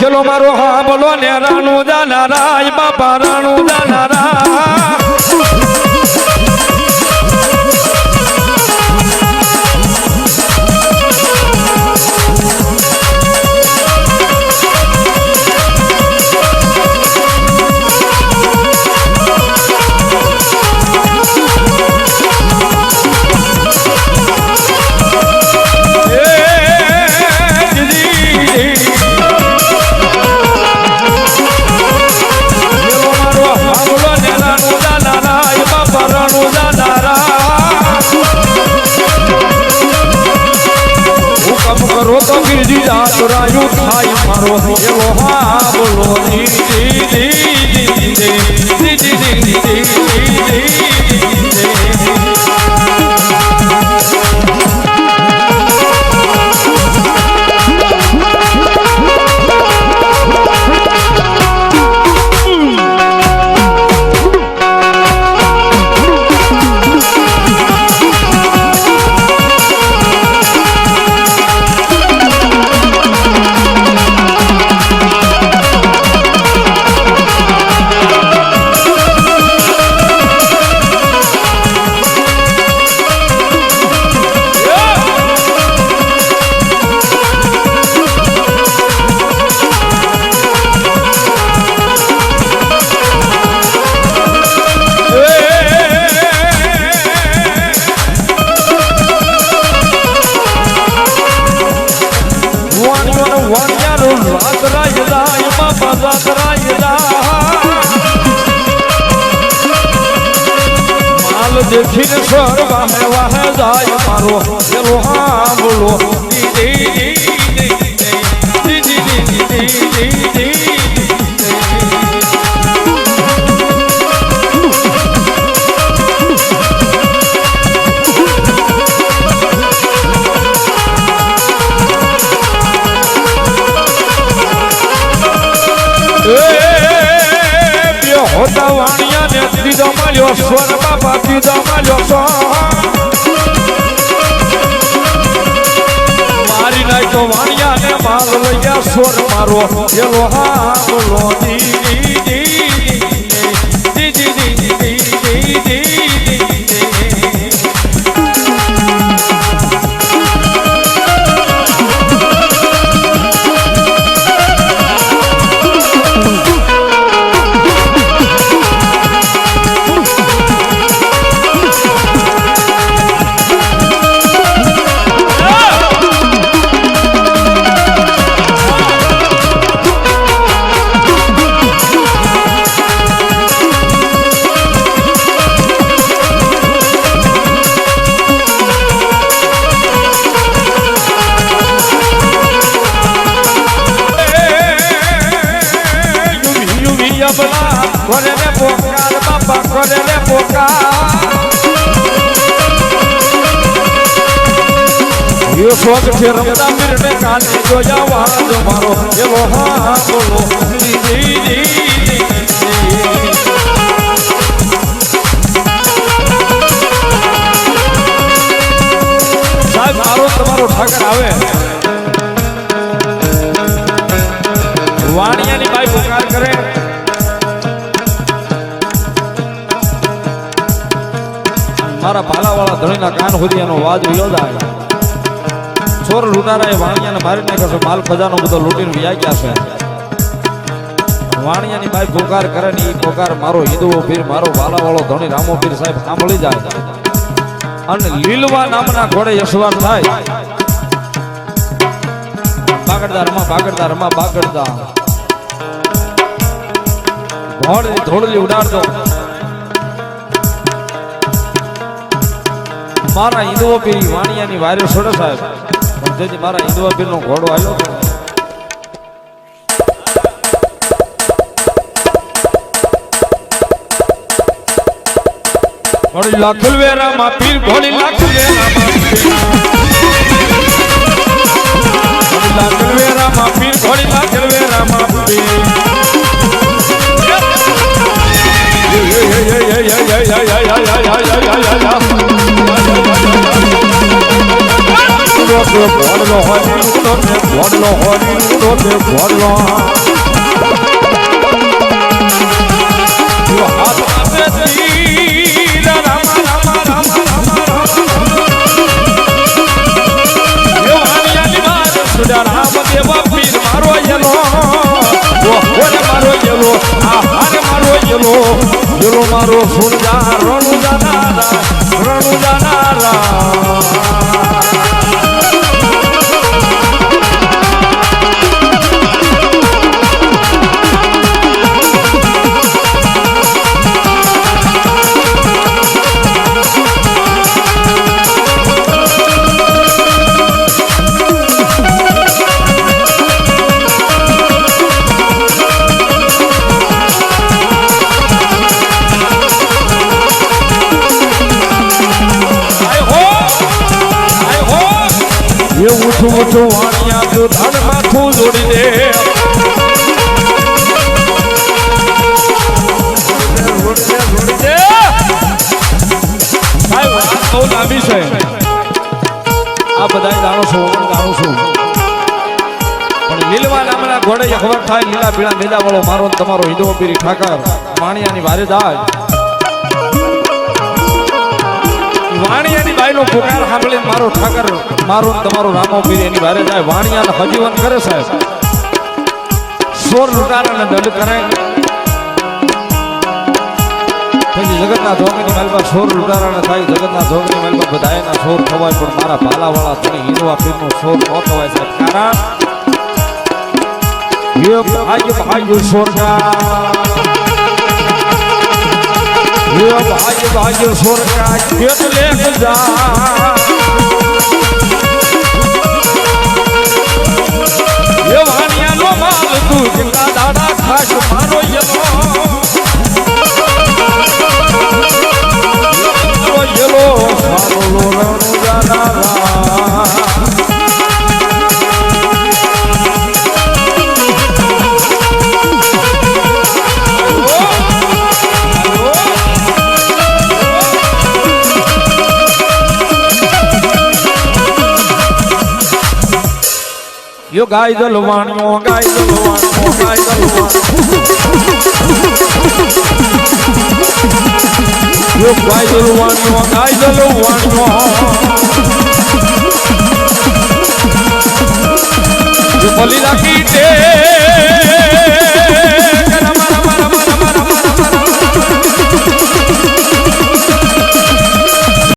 ચલો મારો હા બોલો ને રાણુ દાના રાય બાપા રાણુ દાના રાય જો તો ગીરજી રાતરાયું થાય મારો એવો હા બોલો દીદી દીદી દીદી દીદી દીદી માલ દેખીને સર્વા મેવા જાય મારો એવો હા બોલો દીદી દીધો મારો છો મારી નાખો વાણિયા ને માલ વૈયા સ્વર મારો એલો હા બોલો દીદી દીદી દીદી દીદી દીદી યુવી યુવી અબલા કરે ને પોકાર બાપા કરે ને પોકાર યો સ્વગ છે રમતા મીરને કાને જોયા વાદ મારો એવો હા બોલો જી જી સાહેબ મારો તમારો ઠાકર આવે વાણિયાની બાઈ મારા ભાલાવાળા ધણીના કાન સુધી એનો વાજ યોજાય ચોર લૂંટારાએ વાણિયાને મારી નાખ્યો માલ ખજાનો બધો લૂંટીને વ્યા ગયા છે. વાણિયાની બાઈ પોકાર કરે ને એ પોકાર મારો હિન્દુઓ પીર, મારો વાલાવાળો ધણી રામો પીર સાહેબ સાંભળી જાય. અને લીલવા નામના ઘોડે યશવાર થાય. બાગડદાર રમા બાગડદાર રમા બાગડદાર ઘોડ ધોળલી ઉડાડતો મારા હિન્દુઓ પીર વાણિયાની વારે છોડે સાહેબ જેથી મારા હિન્દુઓ પીર નો ઘોડો આવ્યો. ઘોડી લાખલ વેરામાં પીર, ઘોડી લાખલ વેરામાં ભોળલો હરી તો તે ભોળલો હરી તો તે ભોળલો જો હાથ તીર રામ રામ રામ રામ દેવા પીર મારો હોરે મારો યલો, આ હારે મારો યલો. યલો મારો સુરજા રણુ જાનારા રણુ જાનારા ઊંચું ઊંચું વાણિયા ધડ માથું જોડી દે બહુ લાંબી છે. આ બધાય જાણું છું જાણું છું. પણ લીલવા નામના ઘોડે ખબર થાય, લીલા પીળા મેદા વાળો મારો તમારો હિદો પીરી ઠાકર માણિયાની વારે દાજ વાણિયાની બાઈનો પુકાર સાંભળી મારો ઠાકર, મારું તમારો રામો પીર એની ભારે જાય. વાણિયાને હજીવન કરે સાહેબ. સોર લૂંટારાને દંડ કરાય. પછી જગતના ધોકની મહેલમાં સોર લૂંટારાને થાય, જગતના ધોગની મહેલમાં બધાયના સોર થવાય, પણ મારા ભાલાવાળા થઈ હીરવા પીરનો સોર ન થવાય સાહેબ. કારણ ભાગ્ય ભાગ્ય સોરકા ભાજ ભાજ સ્વર્ગા કેટલે નો માલ તું જંગા દાડા ખાશ મારો યલો યલો મારો યો ગાય દલવાણિયો ગાય દલવાણિયો ગાય દલવાણિયો યો ગાય દલવાણિયો ગાય દલવાણિયો